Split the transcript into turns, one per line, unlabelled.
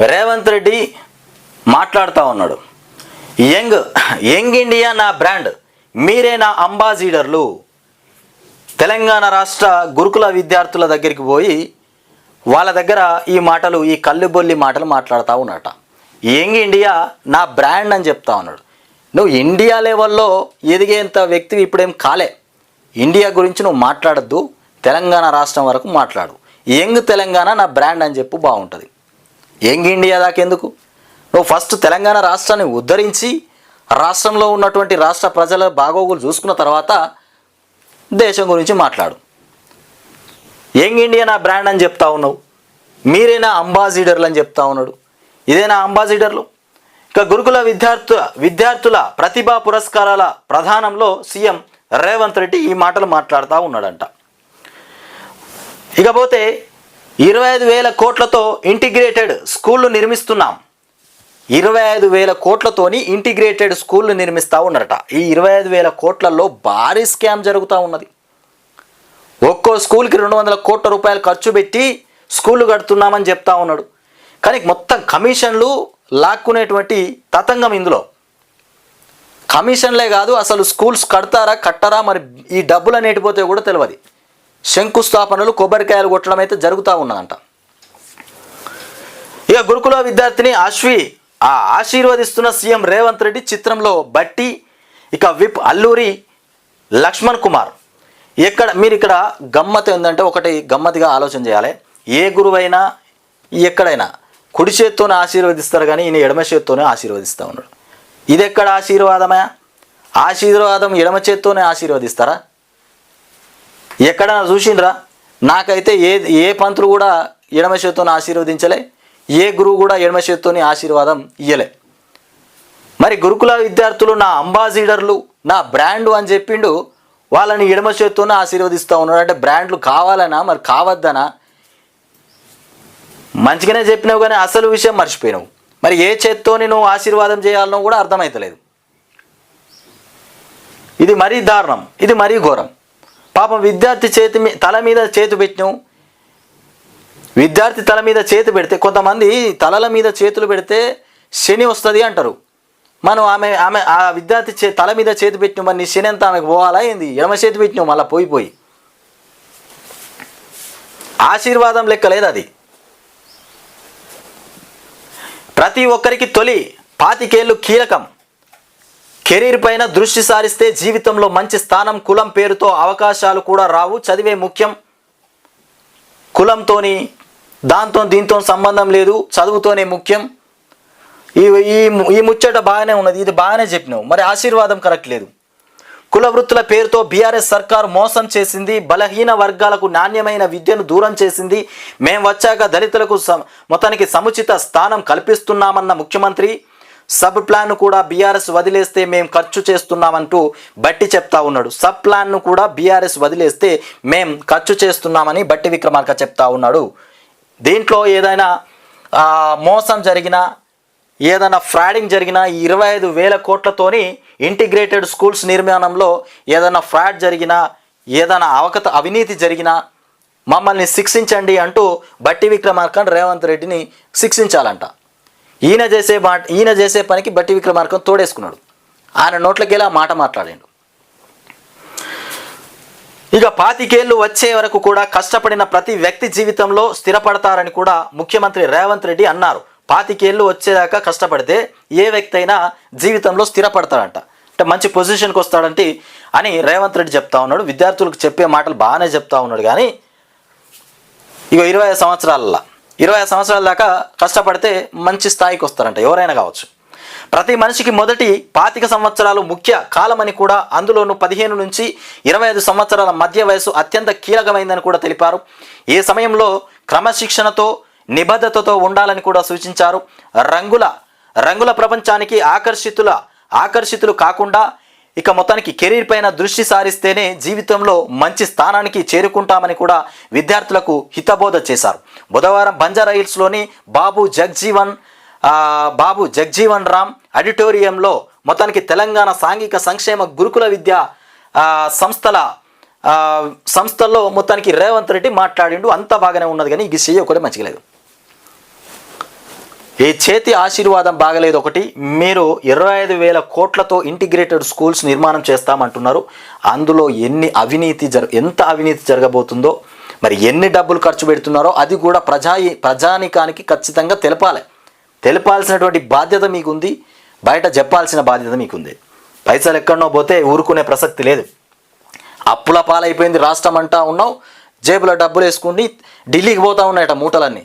రేవంత్ రెడ్డి మాట్లాడుతూ ఉన్నాడు. Young young India నా బ్రాండ్. మీరే నా అంబాసిడర్లు తెలంగాణ రాష్ట్ర గురుకుల విద్యార్థుల దగ్గరికి పోయి వాళ్ళ దగ్గర ఈ మాటలు ఈ కళ్ళుబొల్లి మాటలు మాట్లాడుతూ ఉన్నట యంగ్ ఇండియా నా బ్రాండ్ అని చెప్తా ఉన్నాడు. నువ్వు ఇండియా లెవెల్లో ఎదిగేంత వ్యక్తివి ఇప్పుడేం కాలే. ఇండియా గురించి నువ్వు మాట్లాడద్దు. తెలంగాణ రాష్ట్రం వరకు మాట్లాడు. యంగ్ తెలంగాణ నా బ్రాండ్ అని చెప్పు బాగుంటుంది. యంగ్ ఇండియా దాకెందుకు నువ్వు ఫస్ట్ తెలంగాణ రాష్ట్రాన్ని ఉద్ధరించి రాష్ట్రంలో ఉన్నటువంటి రాష్ట్ర ప్రజల బాగోగులు చూసుకున్న తర్వాత దేశం గురించి మాట్లాడు. యంగ్ ఇండియా నా బ్రాండ్ అని చెప్తా ఉన్నావు? మీరేనా అంబాసిడర్లు అని చెప్తా ఉన్నాడు. ఇదేనా అంబాసిడర్లు. ఇక గురుకుల విద్యార్థు విద్యార్థుల ప్రతిభా పురస్కారాల ప్రధానంలో సీఎం రేవంత్ రెడ్డి ఈ మాటలు మాట్లాడుతూ ఉన్నాడంట. ఇకపోతే ఇరవై ఐదు వేల కోట్లతో ఇంటిగ్రేటెడ్ స్కూళ్ళు నిర్మిస్తున్నాం. ఇరవై ఐదు వేల కోట్లతోని ఇంటిగ్రేటెడ్ స్కూళ్ళు నిర్మిస్తూ ఉన్నారట. ఈ ఇరవై ఐదు వేల కోట్లలో భారీ స్కామ్ జరుగుతూ ఉన్నది. ఒక్కో స్కూల్కి రెండు వందల కోట్ల రూపాయలు ఖర్చు పెట్టి స్కూళ్ళు కడుతున్నామని చెప్తా ఉన్నాడు. కానీ మొత్తం కమిషన్లు లాక్కునేటువంటి తతంగం ఇందులో. కమిషన్లే కాదు అసలు స్కూల్స్ కడతారా కట్టరా మరి ఈ డబ్బులు అనేటిపోతే కూడా తెలియదు శంకుస్థాపనలు కొబ్బరికాయలు కొట్టడం అయితే జరుగుతూ ఉన్నదంట. ఇక గురుకుల విద్యార్థిని అశ్వి ఆ ఆశీర్వదిస్తున్న సీఎం రేవంత్ రెడ్డి చిత్రంలో బట్టి ఇక విప్ అల్లూరి లక్ష్మణ్ కుమార్. ఎక్కడ మీరు ఇక్కడ గమ్మత్ ఏంటంటే ఒకటి గమ్మతిగా ఆలోచన చేయాలి. ఏ గురువైనా ఎక్కడైనా కుడి చేత్తోనే ఆశీర్వదిస్తారు కానీ ఈయన ఎడమ చేత్తోనే ఆశీర్వదిస్తూ ఉన్నాడు. ఇది ఎక్కడ ఆశీర్వాదమా ఆశీర్వాదం ఎడమ చేత్తోనే ఆశీర్వదిస్తారా? ఎక్కడైనా చూసిండ్రా? నాకైతే ఏ ఏ పంతులు కూడా ఎడమ చేతితోని ఆశీర్వదించలే ఏ గురువు కూడా ఎడమ చేత్తోని ఆశీర్వాదం ఇయ్యలే. మరి గురుకుల విద్యార్థులు నా అంబాసిడర్లు నా బ్రాండ్ అని చెప్పిండు వాళ్ళని ఎడమ చేత్తోనే ఆశీర్వదిస్తూ ఉన్నాడు. అంటే బ్రాండ్లు కావాలనా? మరి కావద్దనా? మంచిగానే చెప్పినావు కానీ అసలు విషయం మర్చిపోయినావు. మరి ఏ చేత్తోని నువ్వు ఆశీర్వాదం చేయాలనో కూడా అర్థమవుతలేదు ఇది మరీ దారుణం. ఇది మరీ ఘోరం. పాపం విద్యార్థి చేతి తల మీద చేతి పెట్టినాం విద్యార్థి తల మీద చేతి పెడితే కొంతమంది తలల మీద చేతులు పెడితే శని వస్తుంది అంటారు. మనం ఆమె ఆమె ఆ విద్యార్థి చే తల మీద చేతి పెట్టినాం మరి నీ శని అంతా ఆమెకు పోవాలా ఏంది? ఎడమ చేతి పెట్టినాం మళ్ళీ పోయి పోయి. ఆశీర్వాదం లెక్క లేదు అది. ప్రతి ఒక్కరికి తొలి పాతికేళ్ళు కీలకం. కెరీర్ పైన దృష్టి సారిస్తే జీవితంలో మంచి స్థానం కులం పేరుతో అవకాశాలు కూడా రావు. చదివే ముఖ్యం కులంతోని దాంతో దీంతో సంబంధం లేదు. చదువుతోనే ముఖ్యం. ఈ ఈ ఈ ముచ్చట బాగానే ఉన్నది. ఇది బాగానే చెప్పినావు. మరి ఆశీర్వాదం కరెక్ట్ లేదు. కుల వృత్తుల పేరుతో బీఆర్ఎస్ సర్కార్ మోసం చేసింది. బలహీన వర్గాలకు నాణ్యమైన విద్యను దూరం చేసింది. మేం వచ్చాక దళితులకు మొత్తానికి సముచిత స్థానం కల్పిస్తున్నామన్న ముఖ్యమంత్రి సబ్ ప్లాన్ కూడా బీఆర్ఎస్ వదిలేస్తే మేము ఖర్చు చేస్తున్నామంటూ బట్టి చెప్తా ఉన్నాడు. సబ్ ప్లాన్ను కూడా బీఆర్ఎస్ వదిలేస్తే మేం ఖర్చు చేస్తున్నామని బట్టి విక్రమార్క చెప్తా ఉన్నాడు. దీంట్లో ఏదైనా మోసం జరిగినా ఏదైనా ఫ్రాడింగ్ జరిగినా ఈ ఇరవై ఐదు వేల కోట్లతోని ఇంటిగ్రేటెడ్ స్కూల్స్ నిర్మాణంలో ఏదైనా ఫ్రాడ్ జరిగినా ఏదైనా అవకత అవినీతి జరిగినా మమ్మల్ని శిక్షించండి అంటూ బట్టి విక్రమార్కన్ రేవంత్ రెడ్డిని శిక్షించాలంట. ఈయన చేసే మాట ఈయన చేసే పనికి బట్టి విక్రమార్కం తోడేసుకున్నాడు. ఆయన నోట్లకెళ్ళి ఆ మాట మాట్లాడాడు ఇక పాతికేళ్ళు వచ్చే వరకు కూడా కష్టపడిన ప్రతి వ్యక్తి జీవితంలో స్థిరపడతారని కూడా ముఖ్యమంత్రి రేవంత్ రెడ్డి అన్నారు. పాతికేళ్ళు వచ్చేదాకా కష్టపడితే ఏ వ్యక్తి అయినా జీవితంలో స్థిరపడతాడంట. అంటే మంచి పొజిషన్కి వస్తాడంటే అని రేవంత్ రెడ్డి చెప్తా ఉన్నాడు. విద్యార్థులకు చెప్పే మాటలు బాగానే చెప్తా ఉన్నాడు కానీ ఇక ఇరవై ఐదు సంవత్సరాలలో ఇరవై ఐదు సంవత్సరాల దాకా కష్టపడితే మంచి స్థాయికి వస్తారంట. ఎవరైనా కావచ్చు. ప్రతి మనిషికి మొదటి పాతిక సంవత్సరాలు ముఖ్య కాలమని కూడా అందులోనూ పదిహేను నుంచి ఇరవై ఐదు సంవత్సరాల మధ్య వయసు అత్యంత కీలకమైందని కూడా తెలిపారు. ఏ సమయంలో క్రమశిక్షణతో నిబద్ధతతో ఉండాలని కూడా సూచించారు. రంగుల రంగుల ప్రపంచానికి ఆకర్షితుల ఆకర్షితులు కాకుండా ఇక మొత్తానికి కెరీర్ పైన దృష్టి సారిస్తేనే జీవితంలో మంచి స్థానానికి చేరుకుంటామని కూడా విద్యార్థులకు హితబోధ చేశారు. బుధవారం బంజారా హిల్స్లోని బాబు జగ్జీవన్ బాబు జగ్జీవన్ రామ్ ఆడిటోరియంలో మొత్తానికి తెలంగాణ సాంఘిక సంక్షేమ గురుకుల విద్య సంస్థల సంస్థల్లో మొత్తానికి రేవంత్ రెడ్డి మాట్లాడిండు. అంతా బాగానే ఉన్నది కానీ ఈ సీఏ కూడా మంచిగా లేదు. ఈ చేతి ఆశీర్వాదం బాగలేదు ఒకటి మీరు ఇరవై ఐదు వేల కోట్లతో ఇంటిగ్రేటెడ్ స్కూల్స్ నిర్మాణం చేస్తామంటున్నారు. అందులో ఎన్ని అవినీతి జర ఎంత అవినీతి జరగబోతుందో మరి ఎన్ని డబ్బులు ఖర్చు పెడుతున్నారో అది కూడా ప్రజా ప్రజానికానికి ఖచ్చితంగా తెలపాలి. తెలపాల్సినటువంటి బాధ్యత మీకుంది బయట చెప్పాల్సిన బాధ్యత మీకుంది. పైసలు ఎక్కడనో పోతే ఊరుకునే ప్రసక్తి లేదు. అప్పుల పాలైపోయింది రాష్ట్రం అంటా ఉన్నావు జేబులో డబ్బులు వేసుకుని ఢిల్లీకి పోతా ఉన్నాయట మూటలన్నీ.